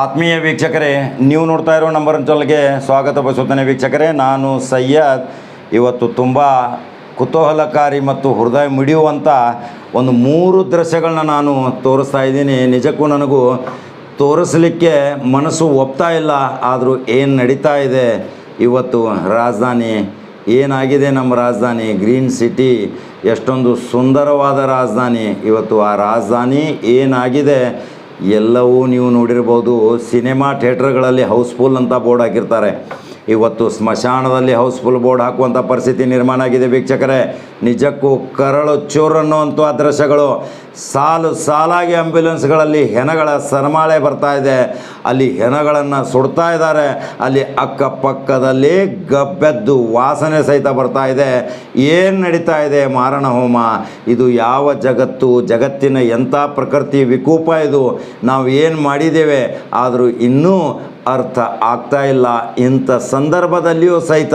ಆತ್ಮೀಯ ವೀಕ್ಷಕರೇ, ನೀವು ನೋಡ್ತಾ ಇರೋ ನಂಬರ್ ಚಾನಲ್ಗೆ ಸ್ವಾಗತ ಬಯಸುತ್ತೇನೆ ವೀಕ್ಷಕರೇ. ನಾನು ಸಯ್ಯದ್ ಇವತ್ತು ತುಂಬ ಕುತೂಹಲಕಾರಿ ಮತ್ತು ಹೃದಯ ಮಿಡಿಯುವಂಥ ಒಂದು ಮೂರು ದೃಶ್ಯಗಳನ್ನ ನಾನು ತೋರಿಸ್ತಾ ಇದ್ದೀನಿ. ನಿಜಕ್ಕೂ ನನಗೂ ತೋರಿಸಲಿಕ್ಕೆ ಮನಸ್ಸು ಒಪ್ತಾ ಇಲ್ಲ, ಆದರೂ ಏನು ನಡೀತಾ ಇದೆ? ಇವತ್ತು ರಾಜಧಾನಿ ಏನಾಗಿದೆ ನಮ್ಮ ರಾಜಧಾನಿ? ಗ್ರೀನ್ ಸಿಟಿ, ಎಷ್ಟೊಂದು ಸುಂದರವಾದ ರಾಜಧಾನಿ. ಇವತ್ತು ಆ ರಾಜಧಾನಿ ಏನಾಗಿದೆ? ಎಲ್ಲವೂ ನೀವು ನೋಡಿರ್ಬೋದು ಸಿನಿಮಾ ಥಿಯೇಟ್ರ್ಗಳಲ್ಲಿ ಹೌಸ್ಫುಲ್ ಅಂತ ಬೋರ್ಡ್ ಹಾಕಿರ್ತಾರೆ. ಇವತ್ತು ಸ್ಮಶಾನದಲ್ಲಿ ಹೌಸ್ಫುಲ್ ಬೋರ್ಡ್ ಹಾಕುವಂಥ ಪರಿಸ್ಥಿತಿ ನಿರ್ಮಾಣ ಆಗಿದೆ ವೀಕ್ಷಕರೇ. ನಿಜಕ್ಕೂ ಕರಳು ಚೂರನ್ನುವಂಥ ದೃಶ್ಯಗಳು. ಸಾಲು ಸಾಲಾಗಿ ಆಂಬ್ಯುಲೆನ್ಸ್ಗಳಲ್ಲಿ ಹೆಣಗಳ ಸರಮಾಳೆ ಬರ್ತಾ ಇದೆ. ಅಲ್ಲಿ ಹೆಣಗಳನ್ನು ಸುಡ್ತಾ ಇದ್ದಾರೆ. ಅಲ್ಲಿ ಅಕ್ಕಪಕ್ಕದಲ್ಲಿ ಗಬ್ಬೆದ್ದು ವಾಸನೆ ಸಹಿತ ಬರ್ತಾ ಇದೆ. ಏನು ನಡೀತಾ ಇದೆ ಮಾರಣ ಹೋಮ ಇದು ಯಾವ ಜಗತ್ತು? ಜಗತ್ತಿನ ಎಂಥ ಪ್ರಕೃತಿ ವಿಕೋಪ ಇದು? ನಾವು ಏನು ಮಾಡಿದ್ದೇವೆ? ಆದರೂ ಇನ್ನೂ ಅರ್ಥ ಆಗ್ತಾ ಇಲ್ಲ. ಇಂಥ ಸಂದರ್ಭದಲ್ಲಿಯೂ ಸಹಿತ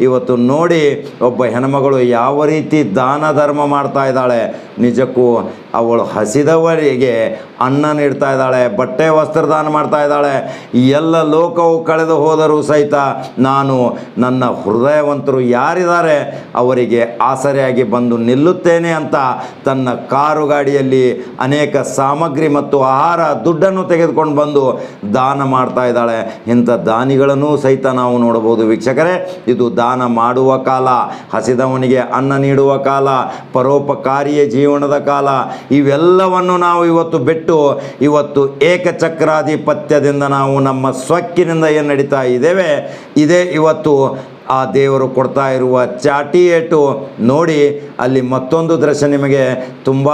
ಇವತ್ತು ನೋಡಿ ಒಬ್ಬ ಹೆಣ್ಮಗಳು ಯಾವ ರೀತಿ ದಾನ ಧರ್ಮ ಮಾಡ್ತಾ ಇದ್ದಾಳೆ. ನಿಜಕ್ಕೂ ಅವಳು ಹಸಿದವರಿಗೆ ಅನ್ನ ನೀಡ್ತಾ ಇದ್ದಾಳೆ, ಬಟ್ಟೆ ವಸ್ತ್ರದಾನ ಮಾಡ್ತಾ ಇದ್ದಾಳೆ. ಎಲ್ಲ ಲೋಕವು ಕಳೆದು ಹೋದರೂ ಸಹಿತ ನಾನು ನನ್ನ ಹೃದಯವಂತರು ಯಾರಿದ್ದಾರೆ, ಅವರಿಗೆ ಆಸರೆಯಾಗಿ ಬಂದು ನಿಲ್ಲುತ್ತೇನೆ ಅಂತ ತನ್ನ ಕಾರು ಗಾಡಿಯಲ್ಲಿ ಅನೇಕ ಸಾಮಗ್ರಿ ಮತ್ತು ಆಹಾರ, ದುಡ್ಡನ್ನು ತೆಗೆದುಕೊಂಡು ಬಂದು ದಾನ ಮಾಡ್ತಾ ಇದ್ದಾಳೆ. ಇಂಥ ದಾನಿಗಳನ್ನು ಸಹಿತ ನಾವು ನೋಡಬಹುದು. ವೀಕ್ಷಕರೇ, ಇದು ದಾನ ಮಾಡುವ ಕಾಲ, ಹಸಿದವನಿಗೆ ಅನ್ನ ನೀಡುವ ಕಾಲ, ಪರೋಪಕಾರಿಯ ಜೀವನದ ಕಾಲ. ಇವೆಲ್ಲವನ್ನು ನಾವು ಇವತ್ತು ಬಿಟ್ಟು ಇವತ್ತು ಏಕಚಕ್ರಾಧಿಪತ್ಯದಿಂದ ನಾವು ನಮ್ಮ ಸ್ವಕ್ಕಿನಿಂದ ಏನು ನಡೀತಾ ಇದ್ದೇವೆ, ಇದೇ ಇವತ್ತು ಆ ದೇವರು ಕೊಡ್ತಾ ಇರುವ ಚಾಟಿ ಏಟು ನೋಡಿ ಅಲ್ಲಿ ಮತ್ತೊಂದು ದೃಶ್ಯ ನಿಮಗೆ ತುಂಬ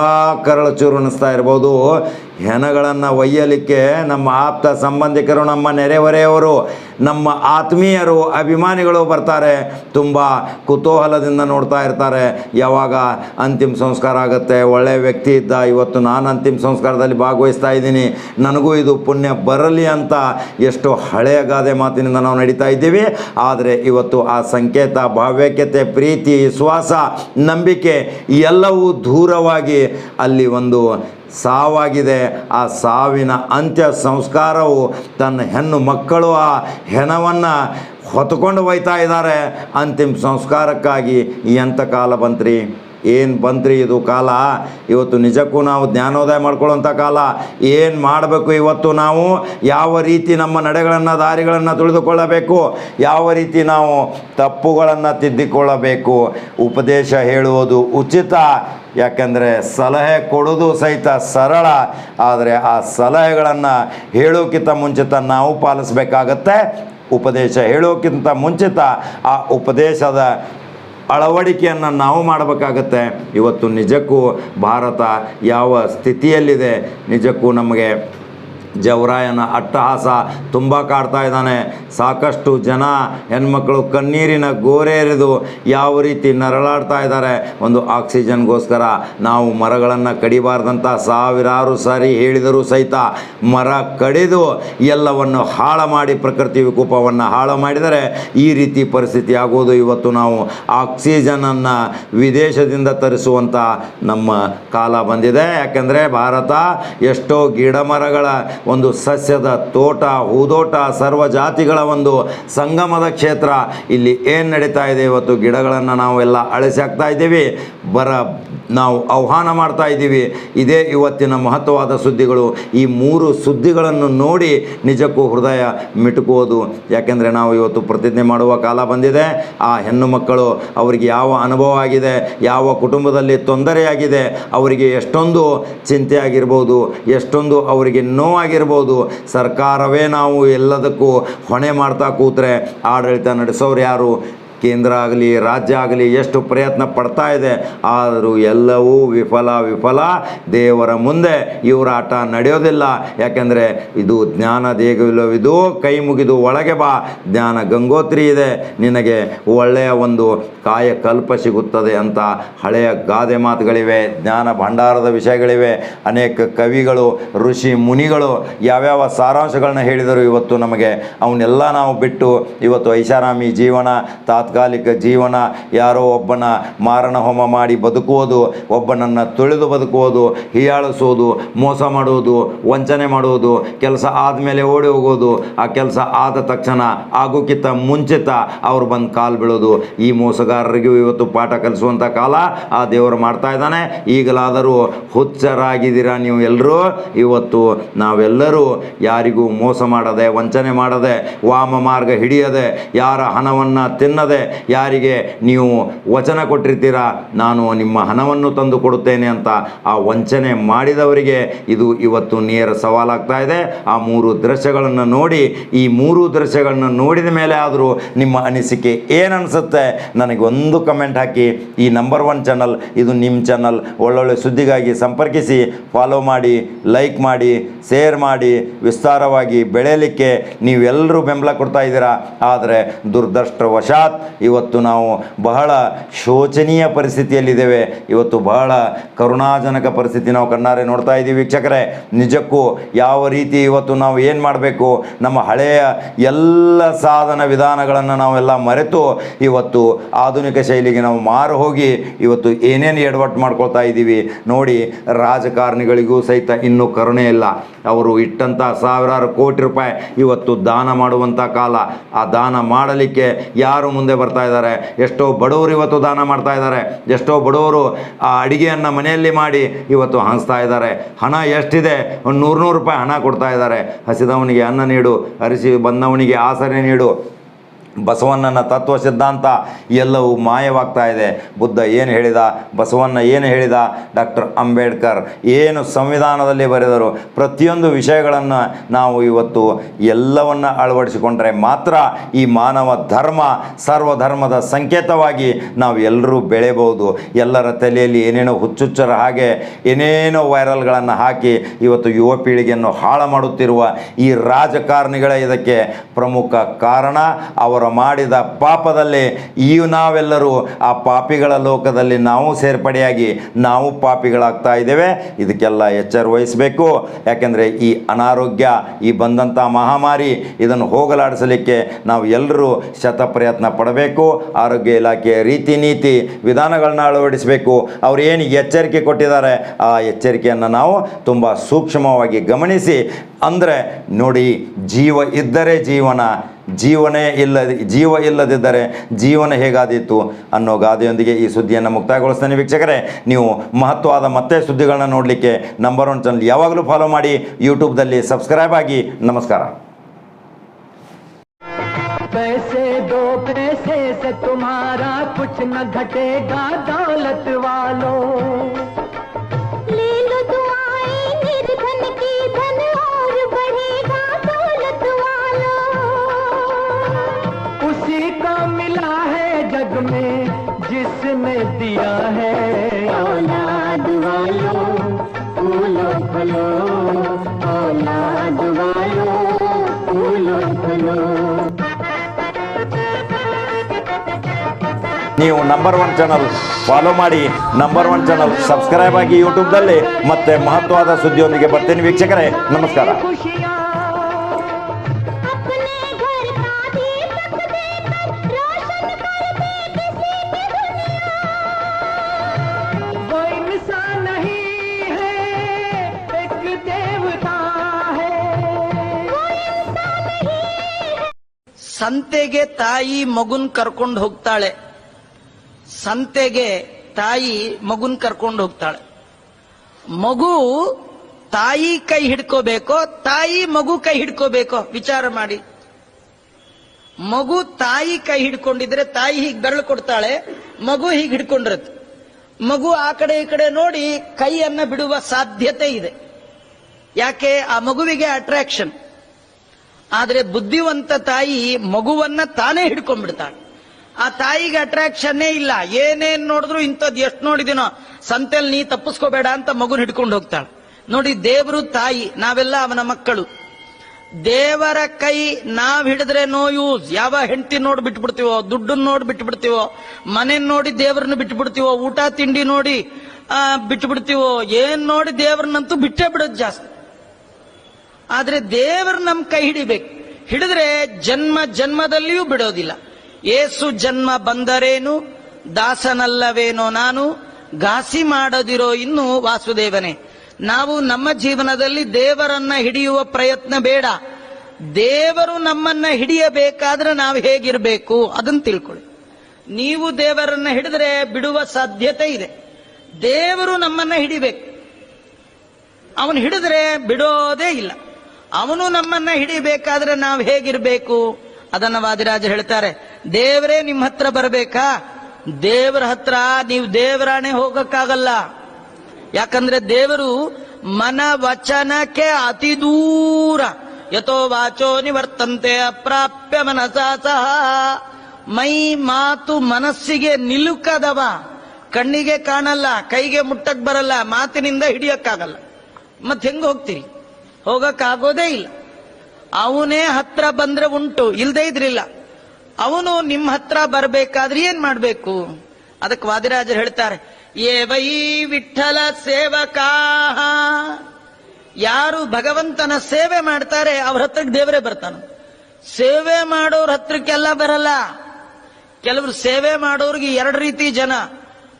ಕರಳು ಚೂರು ಅನ್ನಿಸ್ತಾ ಇರ್ಬೋದು. ಹೆಣಗಳನ್ನು ಒಯ್ಯಲಿಕ್ಕೆ ನಮ್ಮ ಆಪ್ತ ಸಂಬಂಧಿಕರು, ನಮ್ಮ ನೆರೆಹೊರೆಯವರು, ನಮ್ಮ ಆತ್ಮೀಯರು, ಅಭಿಮಾನಿಗಳು ಬರ್ತಾರೆ. ತುಂಬ ಕುತೂಹಲದಿಂದ ನೋಡ್ತಾ ಇರ್ತಾರೆ. ಯಾವಾಗ ಅಂತಿಮ ಸಂಸ್ಕಾರ ಆಗುತ್ತೆ? ಒಳ್ಳೆಯ ವ್ಯಕ್ತಿ ಇದ್ದ ಇವತ್ತು ನಾನು ಅಂತಿಮ ಸಂಸ್ಕಾರದಲ್ಲಿ ಭಾಗವಹಿಸ್ತಾ ಇದ್ದೀನಿ. ನನಗೂ ಇದು ಪುಣ್ಯ ಬರಲಿ ಅಂತ ಎಷ್ಟು ಹಳೆಯ ಗಾದೆ ಮಾತಿನಿಂದ ನಾವು ನಡೀತಾ ಇದ್ದೀವಿ. ಆದರೆ ಇವತ್ತು ಆ ಸಂಕೇತ ಭಾವ್ಯಕ್ಯತೆ ಪ್ರೀತಿ, ವಿಶ್ವಾಸ, ನಂಬಿಕೆ ಎಲ್ಲವೂ ದೂರವಾಗಿ ಅಲ್ಲಿ ಒಂದು ಸಾವಾಗಿದೆ. ಆ ಸಾವಿನ ಅಂತ್ಯ ಸಂಸ್ಕಾರವು ತನ್ನ ಹೆಣ್ಣು ಮಕ್ಕಳು ಆ ಹೆಣವನ್ನು ಹೊತ್ಕೊಂಡು ಒಯ್ತಾ ಇದ್ದಾರೆ. ಅಂತಿಮ ಸಂಸ್ಕಾರಕ್ಕಾಗಿ ಎಂಥ ಕಾಲ ಬಂತ್ರಿ. ಏನು ಬಂತ್ರಿ ಇದು ಕಾಲ? ಇವತ್ತು ನಿಜಕ್ಕೂ ನಾವು ಜ್ಞಾನೋದಯ ಮಾಡ್ಕೊಳ್ಳೋಂಥ ಕಾಲ. ಏನು ಮಾಡಬೇಕು ಇವತ್ತು ನಾವು? ಯಾವ ರೀತಿ ನಮ್ಮ ನಡೆಗಳನ್ನು, ದಾರಿಗಳನ್ನು ತಿಳಿದುಕೊಳ್ಳಬೇಕು? ಯಾವ ರೀತಿ ನಾವು ತಪ್ಪುಗಳನ್ನು ತಿದ್ದಿಕೊಳ್ಳಬೇಕು? ಉಪದೇಶ ಹೇಳುವುದು ಉಚಿತ. ಯಾಕಂದರೆ ಸಲಹೆ ಕೊಡೋದು ಸಹಿತ ಸರಳ, ಆದರೆ ಆ ಸಲಹೆಗಳನ್ನು ಹೇಳೋಕ್ಕಿಂತ ಮುಂಚಿತ ನಾವು ಪಾಲಿಸಬೇಕಾಗತ್ತೆ. ಉಪದೇಶ ಹೇಳೋಕ್ಕಿಂತ ಮುಂಚಿತ ಆ ಉಪದೇಶದ ಅಳವಡಿಕೆಯನ್ನು ನಾವು ಮಾಡಬೇಕಾಗತ್ತೆ. ಇವತ್ತು ನಿಜಕ್ಕೂ ಭಾರತ ಯಾವ ಸ್ಥಿತಿಯಲ್ಲಿದೆ? ನಿಜಕ್ಕೂ ನಮಗೆ ಜವರಾಯನ ಅಟ್ಟಹಾಸ ತುಂಬ ಕಾಡ್ತಾ ಇದ್ದಾನೆ. ಸಾಕಷ್ಟು ಜನ ಹೆಣ್ಮಕ್ಳು ಕಣ್ಣೀರಿನ ಗೋರೆ ಎರೆದು ಯಾವ ರೀತಿ ನರಳಾಡ್ತಾ ಇದ್ದಾರೆ. ಒಂದು ಆಕ್ಸಿಜನ್ಗೋಸ್ಕರ ನಾವು ಮರಗಳನ್ನು ಕಡಿಬಾರ್ದಂತ ಸಾವಿರಾರು ಸಾರಿ ಹೇಳಿದರೂ ಸಹಿತ ಮರ ಕಡಿದು ಎಲ್ಲವನ್ನು ಹಾಳು ಮಾಡಿ ಪ್ರಕೃತಿ ವಿಕೋಪವನ್ನು ಹಾಳು ಮಾಡಿದರೆ ಈ ರೀತಿ ಪರಿಸ್ಥಿತಿ ಆಗೋದು ಇವತ್ತು ನಾವು ಆಕ್ಸಿಜನನ್ನು ವಿದೇಶದಿಂದ ತರಿಸುವಂಥ ನಮ್ಮ ಕಾಲ ಬಂದಿದೆ. ಯಾಕೆಂದರೆ ಭಾರತ ಎಷ್ಟೋ ಗಿಡ ಮರಗಳ ಒಂದು ಸಸ್ಯದ ತೋಟ, ಹೂದೋಟ, ಸರ್ವ ಜಾತಿಗಳ ಒಂದು ಸಂಗಮದ ಕ್ಷೇತ್ರ. ಇಲ್ಲಿ ಏನು ನಡೀತಾ ಇದೆ ಇವತ್ತು? ಗಿಡಗಳನ್ನು ನಾವೆಲ್ಲ ಅಳಿಸಿ ಹಾಕ್ತಾ ಇದ್ದೀವಿ. ಬರ, ನಾವು ಆಹ್ವಾನ ಮಾಡ್ತಾ ಇದ್ದೀವಿ. ಇದೇ ಇವತ್ತಿನ ಮಹತ್ವವಾದ ಸುದ್ದಿಗಳು. ಈ ಮೂರು ಸುದ್ದಿಗಳನ್ನು ನೋಡಿ ನಿಜಕ್ಕೂ ಹೃದಯ ಮಿಟುಕುವುದು. ಯಾಕೆಂದರೆ ನಾವು ಇವತ್ತು ಪ್ರತಿಜ್ಞೆ ಮಾಡುವ ಕಾಲ ಬಂದಿದೆ. ಆ ಹೆಣ್ಣು ಮಕ್ಕಳು, ಅವರಿಗೆ ಯಾವ ಅನುಭವ ಆಗಿದೆ? ಯಾವ ಕುಟುಂಬದಲ್ಲಿ ತೊಂದರೆಯಾಗಿದೆ ಅವರಿಗೆ ಎಷ್ಟೊಂದು ಚಿಂತೆ ಆಗಿರ್ಬೋದು, ಎಷ್ಟೊಂದು ಅವರಿಗೆ ನೋವಾಗಿರ್ಬೋದು ಸರ್ಕಾರವೇ ನಾವು ಎಲ್ಲದಕ್ಕೂ ಹೊಣೆ ಮಾಡ್ತಾ ಕೂತ್ರೆ ಆಡಳಿತ ನಡೆಸೋರು ಯಾರು? ಕೇಂದ್ರ ಆಗಲಿ, ರಾಜ್ಯ ಆಗಲಿ ಎಷ್ಟು ಪ್ರಯತ್ನ ಪಡ್ತಾ ಇದೆ, ಆದರೂ ಎಲ್ಲವೂ ವಿಫಲ ವಿಫಲ. ದೇವರ ಮುಂದೆ ಇವರ ಆಟ ನಡೆಯೋದಿಲ್ಲ. ಯಾಕೆಂದರೆ ಇದು ಜ್ಞಾನ ದೇಗವಿಲ್ಲವಿದು ಕೈ ಮುಗಿದು ಒಳಗೆ ಬಾ. ಜ್ಞಾನ ಗಂಗೋತ್ರಿ ಇದೆ. ನಿನಗೆ ಒಳ್ಳೆಯ ಒಂದು ಕಾಯಕಲ್ಪ ಸಿಗುತ್ತದೆ ಅಂತ ಹಳೆಯ ಗಾದೆ ಮಾತುಗಳಿವೆ, ಜ್ಞಾನ ಭಂಡಾರದ ವಿಷಯಗಳಿವೆ. ಅನೇಕ ಕವಿಗಳು, ಋಷಿ ಮುನಿಗಳು ಯಾವ್ಯಾವ ಸಾರಾಂಶಗಳನ್ನ ಹೇಳಿದರು ಇವತ್ತು ನಮಗೆ ಅವನ್ನೆಲ್ಲ ನಾವು ಬಿಟ್ಟು ಇವತ್ತು ಐಷಾರಾಮಿ ಜೀವನ ತಾತ್ಕಾಲಿಕ ತಾತ್ಕಾಲಿಕ ಜೀವನ, ಯಾರೋ ಒಬ್ಬನ ಮಾರಣ ಹೋಮ ಮಾಡಿ ಬದುಕುವುದು, ಒಬ್ಬನನ್ನು ತುಳಿದು ಬದುಕುವುದು, ಹೀಯಾಳಿಸೋದು, ಮೋಸ ಮಾಡುವುದು, ವಂಚನೆ ಮಾಡುವುದು, ಕೆಲಸ ಆದಮೇಲೆ ಓಡಿ ಹೋಗೋದು, ಆ ಕೆಲಸ ಆದ ತಕ್ಷಣ ಆಗೋಕ್ಕಿಂತ ಮುಂಚಿತ ಅವ್ರು ಬಂದು ಕಾಲು ಬೀಳೋದು. ಈ ಮೋಸಗಾರರಿಗೂ ಇವತ್ತು ಪಾಠ ಕಲಿಸುವಂಥ ಕಾಲ ಆ ದೇವರು ಮಾಡ್ತಾ ಇದ್ದಾನೆ. ಈಗಲಾದರೂ ಹುಚ್ಚರಾಗಿದ್ದೀರಾ ನೀವು ಎಲ್ಲರೂ ಇವತ್ತು ನಾವೆಲ್ಲರೂ ಯಾರಿಗೂ ಮೋಸ ಮಾಡದೆ, ವಂಚನೆ ಮಾಡದೆ, ವಾಮ ಮಾರ್ಗ ಹಿಡಿಯದೆ, ಯಾರ ಹಣವನ್ನು ತಿನ್ನದೆ ಯಾರಿಗೆ ನೀವು ವಚನ ಕೊಟ್ಟಿರ್ತೀರಾ, ನಾನು ನಿಮ್ಮ ಹಣವನ್ನು ತಂದು ಕೊಡುತ್ತೇನೆ ಅಂತ ಆ ವಂಚನೆ ಮಾಡಿದವರಿಗೆ ಇದು ಇವತ್ತು ನೇರ ಸವಾಲಾಗ್ತಾ ಇದೆ. ಆ ಮೂರು ದೃಶ್ಯಗಳನ್ನು ನೋಡಿ, ಈ ಮೂರು ದೃಶ್ಯಗಳನ್ನು ನೋಡಿದ ಮೇಲೆ ಆದರೂ ನಿಮ್ಮ ಅನಿಸಿಕೆ ಏನನ್ಸುತ್ತೆ ನನಗೊಂದು ಕಮೆಂಟ್ ಹಾಕಿ. ಈ ನಂಬರ್ ಒನ್ ಚಾನಲ್ ಇದು ನಿಮ್ಮ ಚಾನಲ್ ಒಳ್ಳೊಳ್ಳೆ ಸುದ್ದಿಗಾಗಿ ಸಂಪರ್ಕಿಸಿ ಫಾಲೋ ಮಾಡಿ ಲೈಕ್ ಮಾಡಿ ಶೇರ್ ಮಾಡಿ. ವಿಸ್ತಾರವಾಗಿ ಬೆಳೆಯಲಿಕ್ಕೆ ನೀವೆಲ್ಲರೂ ಬೆಂಬಲ ಕೊಡ್ತಾ ಇದ್ದೀರಾ. ಆದರೆ ದುರ್ದಷ್ಟವಶಾತ್ ಇವತ್ತು ನಾವು ಬಹಳ ಶೋಚನೀಯ ಪರಿಸ್ಥಿತಿಯಲ್ಲಿದ್ದೇವೆ. ಇವತ್ತು ಬಹಳ ಕರುಣಾಜನಕ ಪರಿಸ್ಥಿತಿ ನಾವು ಕಣ್ಣಾರೆ ನೋಡ್ತಾ ಇದ್ದೀವಿ ವೀಕ್ಷಕರೇ. ನಿಜಕ್ಕೂ ಯಾವ ರೀತಿ ಇವತ್ತು ನಾವು ಏನು ಮಾಡಬೇಕು? ನಮ್ಮ ಹಳೆಯ ಎಲ್ಲ ಸಾಧನ ವಿಧಾನಗಳನ್ನು ನಾವೆಲ್ಲ ಮರೆತು ಇವತ್ತು ಆಧುನಿಕ ಶೈಲಿಗೆ ನಾವು ಮಾರು ಹೋಗಿ ಇವತ್ತು ಏನೇನು ಎಡವಟ್ಟು ಮಾಡ್ಕೊಳ್ತಾ ಇದ್ದೀವಿ ನೋಡಿ, ರಾಜಕಾರಣಿಗಳಿಗೂ ಸಹಿತ ಇನ್ನೂ ಕರುಣೆ ಇಲ್ಲ. ಅವರು ಇಟ್ಟಂಥ ಸಾವಿರಾರು ಕೋಟಿ ರೂಪಾಯಿ ಇವತ್ತು ದಾನ ಮಾಡುವಂಥ ಕಾಲ. ಆ ದಾನ ಮಾಡಲಿಕ್ಕೆ ಯಾರು ಮುಂದೆ ಬರ್ತಾ ಇದ್ದಾರೆ. ಎಷ್ಟೋ ಬಡವರು ಇವತ್ತು ದಾನ ಮಾಡ್ತಾ ಇದ್ದಾರೆ. ಎಷ್ಟೋ ಬಡವರು ಆ ಅಡಿಗೆಯನ್ನು ಮನೆಯಲ್ಲಿ ಮಾಡಿ ಇವತ್ತು ಹಂಚ್ತಾ ಇದ್ದಾರೆ. ಹಣ ಎಷ್ಟಿದೆ? ಒಂದು ನೂರು ನೂರು ರೂಪಾಯಿ ಹಣ ಕೊಡ್ತಾ ಇದ್ದಾರೆ. ಹಸಿದವನಿಗೆ ಅನ್ನ ನೀಡು, ಅರಿಸಿ ಬಂದವನಿಗೆ ಆಸರೆ ನೀಡು. ಬಸವಣ್ಣನ ತತ್ವ ಸಿದ್ಧಾಂತ ಎಲ್ಲವೂ ಮಾಯವಾಗ್ತಾ ಇದೆ. ಬುದ್ಧ ಏನು ಹೇಳಿದ? ಬಸವಣ್ಣ ಏನು ಹೇಳಿದ? ಡಾಕ್ಟರ್ ಅಂಬೇಡ್ಕರ್ ಏನು ಸಂವಿಧಾನದಲ್ಲಿ ಬರೆದರು? ಪ್ರತಿಯೊಂದು ವಿಷಯಗಳನ್ನು ನಾವು ಇವತ್ತು ಎಲ್ಲವನ್ನು ಅಳವಡಿಸಿಕೊಂಡ್ರೆ ಮಾತ್ರ ಈ ಮಾನವ ಧರ್ಮ ಸರ್ವಧರ್ಮದ ಸಂಕೇತವಾಗಿ ನಾವು ಎಲ್ಲರೂ ಬೆಳೆಯಬಹುದು. ಎಲ್ಲರ ತಲೆಯಲ್ಲಿ ಏನೇನೋ ಹುಚ್ಚುಚ್ಚರ ಹಾಗೆ ಏನೇನೋ ವೈರಲ್ಗಳನ್ನು ಹಾಕಿ ಇವತ್ತು ಯುವ ಪೀಳಿಗೆಯನ್ನು ಹಾಳು ಮಾಡುತ್ತಿರುವ ಈ ರಾಜಕಾರಣಿಗಳೇ ಇದಕ್ಕೆ ಪ್ರಮುಖ ಕಾರಣ. ಅವರು ಮಾಡಿದ ಪಾಪದಲ್ಲಿ ಈ ನಾವೆಲ್ಲರೂ ಆ ಪಾಪಿಗಳ ಲೋಕದಲ್ಲಿ ನಾವು ಸೇರ್ಪಡೆಯಾಗಿ ನಾವು ಪಾಪಿಗಳಾಗ್ತಾ ಇದ್ದೇವೆ. ಇದಕ್ಕೆಲ್ಲ ಎಚ್ಚರ ವಹಿಸಬೇಕು. ಯಾಕೆಂದರೆ ಈ ಅನಾರೋಗ್ಯ, ಈ ಬಂದಂಥ ಮಹಾಮಾರಿ ಇದನ್ನು ಹೋಗಲಾಡಿಸಲಿಕ್ಕೆ ನಾವು ಎಲ್ಲರೂ ಶತ ಪ್ರಯತ್ನ ಪಡಬೇಕು. ಆರೋಗ್ಯ ಇಲಾಖೆಯ ರೀತಿ ನೀತಿ ವಿಧಾನಗಳನ್ನ ಅಳವಡಿಸಬೇಕು. ಅವರು ಏನು ಎಚ್ಚರಿಕೆ ಕೊಟ್ಟಿದ್ದಾರೆ, ಆ ಎಚ್ಚರಿಕೆಯನ್ನು ನಾವು ತುಂಬ ಸೂಕ್ಷ್ಮವಾಗಿ ಗಮನಿಸಿ. ಅಂದರೆ ನೋಡಿ, ಜೀವ ಇದ್ದರೆ ಜೀವನ ಜೀವನೇ ಇಲ್ಲದ ಜೀವ ಇಲ್ಲದಿದ್ದರೆ ಜೀವನ ಹೇಗಾದೀತು ಅನ್ನೋ ಗಾದೆಯೊಂದಿಗೆ ಈ ಸುದ್ದಿಯನ್ನು ಮುಕ್ತಾಯಗೊಳಿಸ್ತೇನೆ ವೀಕ್ಷಕರೇ ನೀವು ಮಹತ್ವವಾದ ಮತ್ತೆ ಸುದ್ದಿಗಳನ್ನ ನೋಡಲಿಕ್ಕೆ ನಂಬರ್ ಒನ್ ಚಾನಲ್ ಯಾವಾಗಲೂ ಫಾಲೋ ಮಾಡಿ ಯೂಟ್ಯೂಬ್ದಲ್ಲಿ ಸಬ್ಸ್ಕ್ರೈಬ್ ಆಗಿ ನಮಸ್ಕಾರ पैसे दो पैसे से तुम्हारा कुछ न घटेगा दौलत वालों नहीं number one channel फॉलोमी number one channel subscribe आगे यूट्यूबल मत महत्व सद्धियों बर्ते वीक्षक नमस्कार संते ताई मगुन कर्क हे ಸಂತೆಗೆ ತಾಯಿ ಮಗುನ್ ಕರ್ಕೊಂಡು ಹೋಗ್ತಾಳೆ. ಮಗು ತಾಯಿ ಕೈ ಹಿಡ್ಕೋಬೇಕೋ, ತಾಯಿ ಮಗು ಕೈ ಹಿಡ್ಕೋಬೇಕೋ? ವಿಚಾರ ಮಾಡಿ. ಮಗು ತಾಯಿ ಕೈ ಹಿಡ್ಕೊಂಡಿದ್ರೆ ತಾಯಿ ಹೀಗೆ ಬೆರಳು ಕೊಡ್ತಾಳೆ, ಮಗು ಹೀಗೆ ಹಿಡ್ಕೊಂಡಿರುತ್ತೆ. ಮಗು ಆ ಕಡೆ ಈ ಕಡೆ ನೋಡಿ ಕೈಯನ್ನ ಬಿಡುವ ಸಾಧ್ಯತೆ ಇದೆ. ಯಾಕೆ? ಆ ಮಗುವಿಗೆ ಅಟ್ರಾಕ್ಷನ್ ಆದ್ರೆ ಬುದ್ಧಿವಂತ ತಾಯಿ ಮಗುವನ್ನ ತಾನೇ ಹಿಡ್ಕೊಂಡ್ಬಿಡ್ತಾಳೆ. ಆ ತಾಯಿಗೆ ಅಟ್ರಾಕ್ಷನ್ನೇ ಇಲ್ಲ. ಏನೇನ್ ನೋಡಿದ್ರು ಇಂಥದ್ದು ಎಷ್ಟು ನೋಡಿದಿನೋ ಸಂತೆಲ್ ನೀ ತಪ್ಪಿಸ್ಕೋಬೇಡ ಅಂತ ಮಗುನ ಹಿಡ್ಕೊಂಡು ಹೋಗ್ತಾಳೆ. ನೋಡಿ, ದೇವರು ತಾಯಿ, ನಾವೆಲ್ಲ ಅವನ ಮಕ್ಕಳು. ದೇವರ ಕೈ ನಾವ್ ಹಿಡಿದ್ರೆ ನೋ ಯೂಸ್ ಯಾವ ಹೆಂಡತಿ ನೋಡಿ ಬಿಟ್ಬಿಡ್ತೀವೋ ದುಡ್ಡನ್ನ ನೋಡಿ ಬಿಟ್ಬಿಡ್ತೀವೋ ಮನೆ ನೋಡಿ ದೇವ್ರನ್ನ ಬಿಟ್ಬಿಡ್ತೀವೋ, ಊಟ, ತಿಂಡಿ ನೋಡಿ ಬಿಟ್ಬಿಡ್ತೀವೋ, ಏನ್ ನೋಡಿ ದೇವ್ರನ್ನಂತೂ ಬಿಟ್ಟೇ ಬಿಡೋದು ಜಾಸ್ತಿ. ಆದ್ರೆ ದೇವ್ರ ನಮ್ ಕೈ ಹಿಡಿಬೇಕು. ಹಿಡಿದ್ರೆ ಜನ್ಮ ಜನ್ಮದಲ್ಲಿಯೂ ಬಿಡೋದಿಲ್ಲ. ಏಸು ಜನ್ಮ ಬಂದರೇನು? ದಾಸನಲ್ಲವೇನೋ ನಾನು? ಘಾಸಿ ಮಾಡದಿರೋ ಇನ್ನು ವಾಸುದೇವನೇ, ನಾವು ನಮ್ಮ ಜೀವನದಲ್ಲಿ ದೇವರನ್ನ ಹಿಡಿಯುವ ಪ್ರಯತ್ನ ಬೇಡ. ದೇವರು ನಮ್ಮನ್ನ ಹಿಡಿಯಬೇಕಾದ್ರೆ ನಾವು ಹೇಗಿರಬೇಕು? ಅದನ್ನು ತಿಳ್ಕೊಳ್ಳಿ. ನೀವು ದೇವರನ್ನ ಹಿಡಿದ್ರೆ ಬಿಡುವ ಸಾಧ್ಯತೆ ಇದೆ. ದೇವರು ನಮ್ಮನ್ನ ಹಿಡಿಬೇಕು. ಅವನು ಹಿಡಿದ್ರೆ ಬಿಡೋದೇ ಇಲ್ಲ. ಅವನು ನಮ್ಮನ್ನ ಹಿಡಿಬೇಕಾದ್ರೆ ನಾವು ಹೇಗಿರಬೇಕು? ಅದನ್ನ ವಾದಿರಾಜ ಹೇಳ್ತಾರೆ ದೇವರೇ ನಿಮ್ಮ ಹತ್ರ ಬರಬೇಕಾ? ದೇವರ ಹತ್ರ ನೀವು ದೇವರಾಣೆ ಹೋಗಕ್ಕಾಗಲ್ಲ. ಯಾಕಂದ್ರೆ ದೇವರು ಮನ ವಚನಕ್ಕೆ ಅತಿ ದೂರ. ಯಥೋ ವಾಚೋ ನಿವರ್ತಂತೆ ಅಪ್ರಾಪ್ಯ ಮನಸ ಸಹ. ಮೈ ಮಾತು ಮನಸ್ಸಿಗೆ ನಿಲುಕದವ. ಕಣ್ಣಿಗೆ ಕಾಣಲ್ಲ, ಕೈಗೆ ಮುಟ್ಟಕ್ ಬರಲ್ಲ, ಮಾತಿನಿಂದ ಹಿಡಿಯಕ್ಕಾಗಲ್ಲ. ಮತ್ತೆ ಹೆಂಗ ಹೋಗ್ತೀರಿ? ಹೋಗಕ್ಕಾಗೋದೇ ಇಲ್ಲ. ಅವನೇ ಹತ್ರ ಬಂದ್ರೆ ಉಂಟು, ಇಲ್ದೇ ಇದ್ರಿಲ್ಲ. ಅವನು ನಿಮ್ಮ ಹತ್ರ ಬರಬೇಕಾದ್ರೆ ಏನ್ ಮಾಡಬೇಕು? ಅದಕ್ಕೆ ವಾದಿರಾಜರು ಹೇಳ್ತಾರೆ, ಏ ವೈ ವಿಠಲ ಸೇವಕಾ ಯಾರು ಭಗವಂತನ ಸೇವೆ ಮಾಡ್ತಾರೆ, ಅವ್ರ ಹತ್ರಕ್ಕೆ ದೇವರೇ ಬರ್ತಾನ. ಸೇವೆ ಮಾಡೋರ ಹತ್ರಕ್ಕೆಲ್ಲ ಬರಲ್ಲ. ಕೆಲವರು ಸೇವೆ ಮಾಡೋರಿಗೆ ಎರಡು ರೀತಿ ಜನ.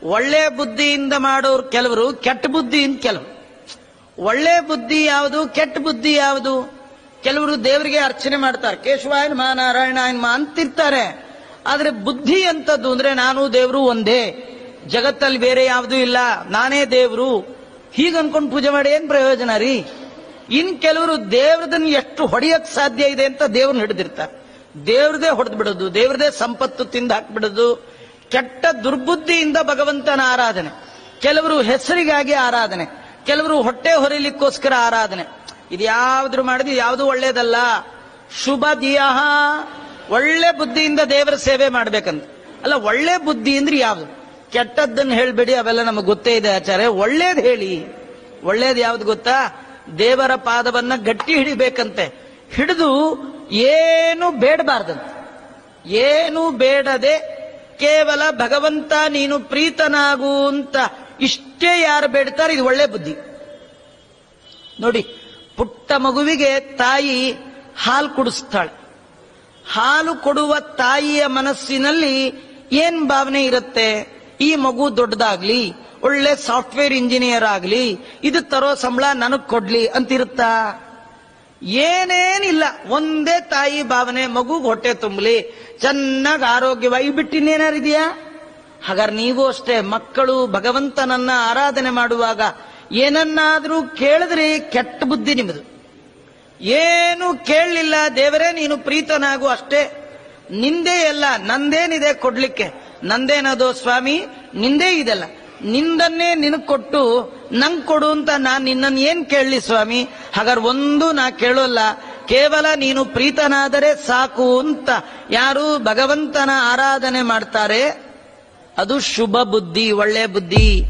ಒಳ್ಳೆ ಬುದ್ಧಿಯಿಂದ ಮಾಡೋರು ಕೆಲವರು, ಕೆಟ್ಟ ಬುದ್ಧಿಯಿಂದ ಕೆಲವರು. ಒಳ್ಳೆ ಬುದ್ಧಿ ಯಾವುದು, ಕೆಟ್ಟ ಬುದ್ಧಿ ಯಾವುದು? ಕೆಲವರು ದೇವರಿಗೆ ಅರ್ಚನೆ ಮಾಡ್ತಾರೆ. ಕೇಶವಾಯನ್ ಮಾ ನಾರಾಯಣಾಯನ್ ಮಾ ಅಂತಿರ್ತಾರೆ. ಆದ್ರೆ ಬುದ್ಧಿ ಅಂತದ್ದು ಅಂದ್ರೆ ನಾನು ದೇವರು ಒಂದೇ. ಜಗತ್ತಲ್ಲಿ ಬೇರೆ ಯಾವುದೂ ಇಲ್ಲ. ನಾನೇ ದೇವರು. ಹೀಗ ಅನ್ಕೊಂಡು ಪೂಜೆ ಮಾಡಿ ಏನ್ ಪ್ರಯೋಜನ ರೀ? ಇನ್ ಕೆಲವರು ದೇವ್ರದನ್ನ ಎಷ್ಟು ಹೊಡೆಯಕ್ ಸಾಧ್ಯ ಇದೆ ಅಂತ ದೇವ್ರನ್ನ ಹಿಡಿದಿರ್ತಾರೆ. ದೇವ್ರದೇ ಹೊಡೆದು ಬಿಡೋದು, ದೇವ್ರದೇ ಸಂಪತ್ತು ತಿಂದು ಹಾಕ್ಬಿಡೋದು. ಕೆಟ್ಟ ದುರ್ಬುದ್ಧಿಯಿಂದ ಭಗವಂತನ ಆರಾಧನೆ. ಕೆಲವರು ಹೆಸರಿಗಾಗಿ ಆರಾಧನೆ. ಕೆಲವರು ಹೊಟ್ಟೆ ಹೊರಿಲಿಕ್ಕೋಸ್ಕರ ಆರಾಧನೆ. ಇದು ಯಾವ್ದು ಮಾಡಿದ್ರೆ ಯಾವುದು ಒಳ್ಳೇದಲ್ಲ. ಶುಭ ದಿಯಹ. ಒಳ್ಳೆ ಬುದ್ಧಿಯಿಂದ ದೇವರ ಸೇವೆ ಮಾಡ್ಬೇಕಂತ. ಅಲ್ಲ, ಒಳ್ಳೆ ಬುದ್ಧಿ ಅಂದ್ರೆ ಯಾವುದು? ಕೆಟ್ಟದ್ದನ್ನು ಹೇಳ್ಬೇಡಿ, ಅವೆಲ್ಲ ನಮಗೆ ಗೊತ್ತೇ ಇದೆ ಆಚಾರ್ಯ. ಒಳ್ಳೇದು ಹೇಳಿ. ಒಳ್ಳೇದು ಯಾವ್ದು ಗೊತ್ತಾ? ದೇವರ ಪಾದವನ್ನ ಗಟ್ಟಿ ಹಿಡಿಬೇಕಂತೆ. ಹಿಡಿದು ಏನು ಬೇಡಬಾರ್ದಂತ. ಏನು ಬೇಡದೆ ಕೇವಲ ಭಗವಂತ, ನೀನು ಪ್ರೀತನಾಗು ಅಂತ ಇಷ್ಟೇ ಯಾರು ಬೇಡ್ತಾರೆ, ಇದು ಒಳ್ಳೆ ಬುದ್ಧಿ. ನೋಡಿ ಪುಟ್ಟ ಮಗುವಿಗೆ ತಾಯಿ ಹಾಲು ಕುಡಿಸ್ತಾಳೆ. ಹಾಲು ಕೊಡುವ ತಾಯಿಯ ಮನಸ್ಸಿನಲ್ಲಿ ಏನ್ ಭಾವನೆ ಇರುತ್ತೆ? ಈ ಮಗು ದೊಡ್ಡದಾಗ್ಲಿ, ಒಳ್ಳೆ ಸಾಫ್ಟ್ವೇರ್ ಇಂಜಿನಿಯರ್ ಆಗ್ಲಿ, ಇದು ತರೋ ಸಂಬಳ ನನಗ್ ಕೊಡ್ಲಿ ಅಂತಿರುತ್ತಾ? ಏನೇನಿಲ್ಲ, ಒಂದೇ ತಾಯಿ ಭಾವನೆ, ಮಗು ಹೊಟ್ಟೆ ತುಂಬಲಿ, ಚೆನ್ನಾಗಿ ಆರೋಗ್ಯವಾಗಿ ಬಿಟ್ಟಿನೇನಾರಿದೆಯಾ ಹಾಗಾದ್ರೆ ನೀವು ಅಷ್ಟೇ ಮಕ್ಕಳು ಭಗವಂತನನ್ನ ಆರಾಧನೆ ಮಾಡುವಾಗ ಏನನ್ನಾದ್ರೂ ಕೇಳಿದ್ರೆ ಕೆಟ್ಟ ಬುದ್ಧಿ ನಿಮ್ಮದು ಏನು ಕೇಳಲಿಲ್ಲ ದೇವರೇ, ನೀನು ಪ್ರೀತನಾಗು ಅಷ್ಟೇ. ನಿಂದೇ ಎಲ್ಲ, ನಂದೇನಿದೆ ಕೊಡ್ಲಿಕ್ಕೆ? ನಂದೇನದು ಸ್ವಾಮಿ? ನಿಂದೇ ಇದೆಲ್ಲ. ನಿಂದನ್ನೇ ನಿನಗೆ ಕೊಟ್ಟು ನಂಗ್ ಕೊಡು ಅಂತ ನಾನು ನಿನ್ನನ್ನು ಏನು ಕೇಳಲಿ ಸ್ವಾಮಿ? ಹಾಗಾದ್ರೆ ಒಂದು ನಾ ಕೇಳೋಲ್ಲ. ಕೇವಲ ನೀನು ಪ್ರೀತನಾದರೆ ಸಾಕು ಅಂತ ಯಾರು ಭಗವಂತನ ಆರಾಧನೆ ಮಾಡ್ತಾರೆ. ಅದು ಶುಭ ಬುದ್ಧಿ, ಒಳ್ಳೆ ಬುದ್ಧಿ.